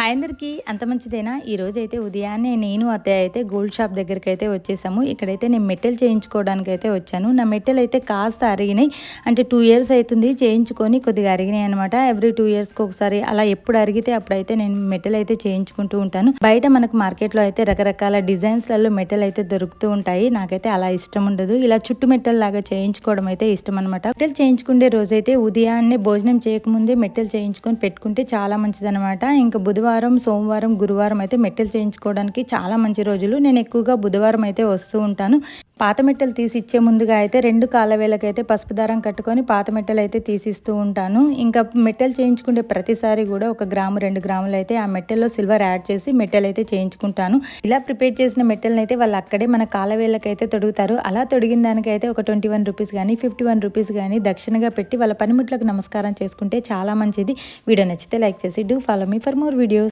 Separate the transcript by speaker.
Speaker 1: Hi అందరికీ. అంత మంచిదేనా? ఈ రోజు అయితే ఉదయాన్నే నేను అత్తయ్య అయితే గోల్డ్ షాప్ దగ్గరికి అయితే వచ్చేసాము. ఇక్కడైతే నేను మెట్టెలు చేయించుకోవడానికి అయితే వచ్చాను. నా మెట్టెలు అయితే కాస్త అరిగినాయి. అంటే టూ ఇయర్స్ అవుతుంది చేయించుకొని కొద్దిగా అరిగినాయి అనమాట ఎవ్రీ టూ ఇయర్స్కి ఒకసారి అలా ఎప్పుడు అరిగితే అప్పుడైతే నేను మెట్టెలు అయితే చేయించుకుంటూ ఉంటాను. బయట మనకు మార్కెట్లో అయితే రకరకాల డిజైన్స్లలో మెట్టెలు అయితే దొరుకుతూ ఉంటాయి. నాకైతే అలా ఇష్టం ఉండదు. ఇలా చుట్టు మెట్టెలు లాగా చేయించుకోవడం అయితే ఇష్టం అనమాట మెట్టెలు చేయించుకునే రోజైతే ఉదయాన్నే భోజనం చేయకముందే మెట్టెలు చేయించుకొని పెట్టుకుంటే చాలా మంచిదనమాట ఇంకా బుధవారం సోమవారం గురువారం అయితే మెట్టెలు చేయించుకోవడానికి చాలా మంచి రోజులు. నేను ఎక్కువగా బుధవారం అయితే వస్తూ ఉంటాను. పాత మెట్టెలు తీసి ఇచ్చే ముందుగా అయితే రెండు కాలవేలకైతే పసుపు దారం కట్టుకొని పాత మెట్టెలు అయితే తీసిస్తూ ఉంటాను. ఇంకా మెట్టెలు చేయించుకునే ప్రతిసారి కూడా ఒక గ్రాము రెండు గ్రాములు అయితే ఆ మెట్టెల్లో సిల్వర్ యాడ్ చేసి మెట్టెలు అయితే చేయించుకుంటాను. ఇలా ప్రిపేర్ చేసిన మెట్టెలను అయితే వాళ్ళు అక్కడే మన కాలవేళకైతే తొడుగుతారు. అలా తొడిగిన దానికైతే ఒక ట్వంటీ వన్ రూపీస్ కానీ ఫిఫ్టీ వన్ రూపీస్ కానీ దక్షిణగా పెట్టి వాళ్ళ పనిముట్లకు నమస్కారం చేసుకుంటే చాలా మంచిది. వీడియో నచ్చితే లైక్ చేసి do follow me for more videos.